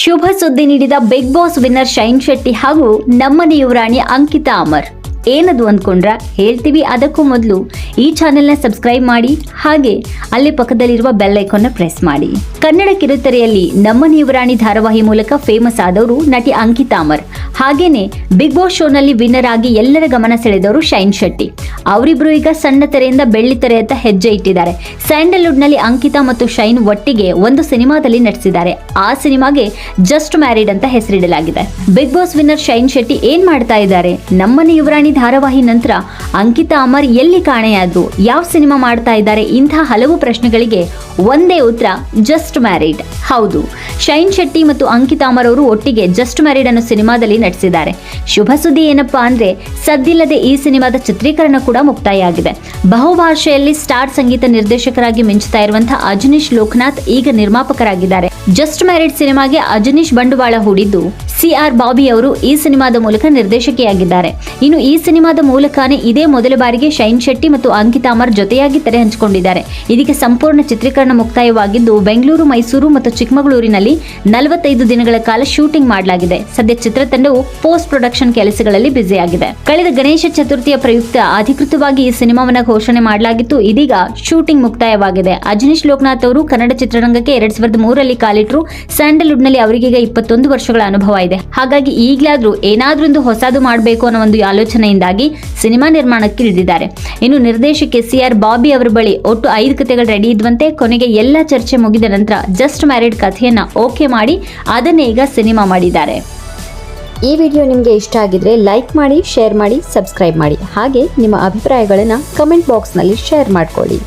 ಶುಭ ಸುದ್ದಿ ನೀಡಿದ Bigg Boss winner Shine Shetty ಹಾಗೂ ನಮ್ಮನೆಯುವರಾಣಿ ಅಂಕಿತಾ ಅಮರ್. ಏನದು ಅಂದ್ಕೊಂಡ್ರ ಹೇಳ್ತೀವಿ ಅದಕ್ಕೂ ಮೊದಲು. ಈ ಚಾನೆಲ್ನ ಸಬ್ಸ್ಕ್ರೈಬ್ ಮಾಡಿ, ಹಾಗೆ ಅಲ್ಲಿ ಪಕ್ಕದಲ್ಲಿರುವ ಬೆಲ್ ಐಕಾನ್ನ ಪ್ರೆಸ್ ಮಾಡಿ. ಕನ್ನಡ ಕಿರುತೆರೆಯಲ್ಲಿ ನಮ್ಮ ಯುವರಾಣಿ ಧಾರಾವಾಹಿ ಮೂಲಕ ಫೇಮಸ್ ಆದವರು ನಟಿ ಅಂಕಿತಾ ಅಮರ್. ಹಾಗೇನೆ ಬಿಗ್ ಬಾಸ್ ಶೋನಲ್ಲಿ ವಿನ್ನರ್ ಆಗಿ ಎಲ್ಲರ ಗಮನ ಸೆಳೆದವರು ಶೈನ್ ಶೆಟ್ಟಿ. ಅವರಿಬ್ರು ಈಗ ಸಣ್ಣ ತೆರೆಯಿಂದ ಬೆಳ್ಳಿ ತೆರೆಯತ್ತ ಹೆಜ್ಜೆ ಇಟ್ಟಿದ್ದಾರೆ. ಸ್ಯಾಂಡಲ್ವುಡ್ನಲ್ಲಿ ಅಂಕಿತಾ ಮತ್ತು ಶೈನ್ ಒಟ್ಟಿಗೆ ಒಂದು ಸಿನಿಮಾದಲ್ಲಿ ನಟಿಸಿದ್ದಾರೆ. ಆ ಸಿನಿಮಾಗೆ ಜಸ್ಟ್ ಮ್ಯಾರಿಡ್ ಅಂತ ಹೆಸರಿಡಲಾಗಿದೆ. Bigg Boss winner Shine Shetty ಏನ್ ಮಾಡ್ತಾ ಇದ್ದಾರೆ? ನಮ್ಮನೆ ಯುವರಾಣಿ ಧಾರಾವಾಹಿ ನಂತರ ಅಂಕಿತಾ ಅಮರ್ ಎಲ್ಲಿ ಕಾಣೆಯಾದ್ರು ಯಾವ ಸಿನಿಮಾ ಮಾಡ್ತಾ ಇದ್ದಾರೆ ಇಂತಹ ಹಲವು ಪ್ರಶ್ನೆಗಳಿಗೆ ಒಂದೇ ಉತ್ತರ ಜಸ್ಟ್ ಮ್ಯಾರಿಡ್ ಹೌದು. ಶೈನ್ ಶೆಟ್ಟಿ ಮತ್ತು ಅಂಕಿತಾ ಅಮರ್ ಅವರು ಒಟ್ಟಿಗೆ ಜಸ್ಟ್ ಮ್ಯಾರಿಡ್ ಅನ್ನೋ ಸಿನಿಮಾದಲ್ಲಿ ನಟಿಸಿದ್ದಾರೆ. ಶುಭ ಸುದ್ದಿ ಏನಪ್ಪಾ ಅಂದ್ರೆ ಸದ್ದಿಲ್ಲದೆ ಈ ಸಿನಿಮಾದ ಚಿತ್ರೀಕರಣ ಕೂಡ ಮುಕ್ತಾಯ ಆಗಿದೆ ಬಹುಭಾಷೆಯಲ್ಲಿ ಸ್ಟಾರ್ ಸಂಗೀತ ನಿರ್ದೇಶಕರಾಗಿ ಮಿಂಚುತ್ತಾ ಇರುವಂತಹ ಅಜನೀಶ್ ಲೋಕನಾಥ್ ಈಗ ನಿರ್ಮಾಪಕರಾಗಿದ್ದಾರೆ. ಜಸ್ಟ್ ಮ್ಯಾರಿಡ್ ಸಿನಿಮಾಗೆ ಅಜನೀಶ್ ಬಂಡವಾಳ ಹೂಡಿದ್ದು ಸಿ ಆರ್ ಬಾಬಿ ಅವರು ಈ ಸಿನಿಮಾದ ಮೂಲಕ ನಿರ್ದೇಶಕಿಯಾಗಿದ್ದಾರೆ. ಇನ್ನು ಈ ಸಿನಿಮಾದ ಮೂಲಕನೇ ಇದೇ ಮೊದಲ ಬಾರಿಗೆ ಶೈನ್ ಶೆಟ್ಟಿ ಮತ್ತು ಅಂಕಿತಾ ಅಮರ್ ಜೊತೆಯಾಗಿ ತೆರೆ ಹಂಚಿಕೊಂಡಿದ್ದಾರೆ. ಇದಕ್ಕೆ ಸಂಪೂರ್ಣ ಚಿತ್ರೀಕರಣ ಮುಕ್ತಾಯವಾಗಿದ್ದು, ಬೆಂಗಳೂರು, ಮೈಸೂರು ಮತ್ತು ಚಿಕ್ಕಮಗಳೂರಿನಲ್ಲಿ ನಲವತ್ತೈದು ದಿನಗಳ ಕಾಲ ಶೂಟಿಂಗ್ ಮಾಡಲಾಗಿದೆ. ಸದ್ಯ ಚಿತ್ರತಂಡವು ಪೋಸ್ಟ್ ಪ್ರೊಡಕ್ಷನ್ ಕೆಲಸಗಳಲ್ಲಿ ಬ್ಯುಸಿಯಾಗಿದೆ. ಕಳೆದ ಗಣೇಶ ಚತುರ್ಥಿಯ ಪ್ರಯುಕ್ತ ಅಧಿಕೃತವಾಗಿ ಈ ಸಿನಿಮಾವನ್ನು ಘೋಷಣೆ ಮಾಡಲಾಗಿತ್ತು. ಇದೀಗ ಶೂಟಿಂಗ್ ಮುಕ್ತಾಯವಾಗಿದೆ. ಅಜನೀಶ್ ಲೋಕನಾಥ್ ಅವರು ಕನ್ನಡ ಚಿತ್ರರಂಗಕ್ಕೆ ಎರಡ್ ಸಾವಿರದ ಮೂರರಲ್ಲಿ ಕಾಲಿಟ್ರು. ಸ್ಯಾಂಡಲ್ವುಡ್ನಲ್ಲಿ ಅವರಿಗೀಗ ಇಪ್ಪತ್ತೊಂದು ವರ್ಷಗಳ ಅನುಭವ ಇದೆ. ಹಾಗಾಗಿ ಈಗಲಾದ್ರೂ ಏನಾದ್ರೂ ಒಂದು ಹೊಸದು ಮಾಡಬೇಕು ಅನ್ನೋ ಒಂದು ಆಲೋಚನೆಯಿಂದಾಗಿ ಸಿನಿಮಾ ನಿರ್ಮಾಣಕ್ಕೆ ಇಳಿದಿದ್ದಾರೆ ಇನ್ನು ನಿರ್ದೇಶಕಿ ಸಿ ಆರ್ ಬಾಬಿ ಅವರ ಬಳಿ ಒಟ್ಟು ಐದು ಕಥೆಗಳು ರೆಡಿ ಇದ್ವಂತೆ ಕೊನೆಗೆ ಎಲ್ಲ ಚರ್ಚೆ ಮುಗಿದ ನಂತರ ಜಸ್ಟ್ ಮ್ಯಾರಿಡ್ ಕಥೆಯನ್ನ ಓಕೆ ಮಾಡಿ, ಅದನ್ನೇ ಈಗ ಸಿನಿಮಾ ಮಾಡಿದ್ದಾರೆ. ಈ ವಿಡಿಯೋ ನಿಮಗೆ ಇಷ್ಟ ಆಗಿದ್ರೆ ಲೈಕ್ ಮಾಡಿ ಶೇರ್ ಮಾಡಿ ಸಬ್ಸ್ಕ್ರೈಬ್ ಮಾಡಿ. ಹಾಗೆ ನಿಮ್ಮ ಅಭಿಪ್ರಾಯಗಳನ್ನು ಕಮೆಂಟ್ ಬಾಕ್ಸ್ನಲ್ಲಿ ಶೇರ್ ಮಾಡಿಕೊಳ್ಳಿ.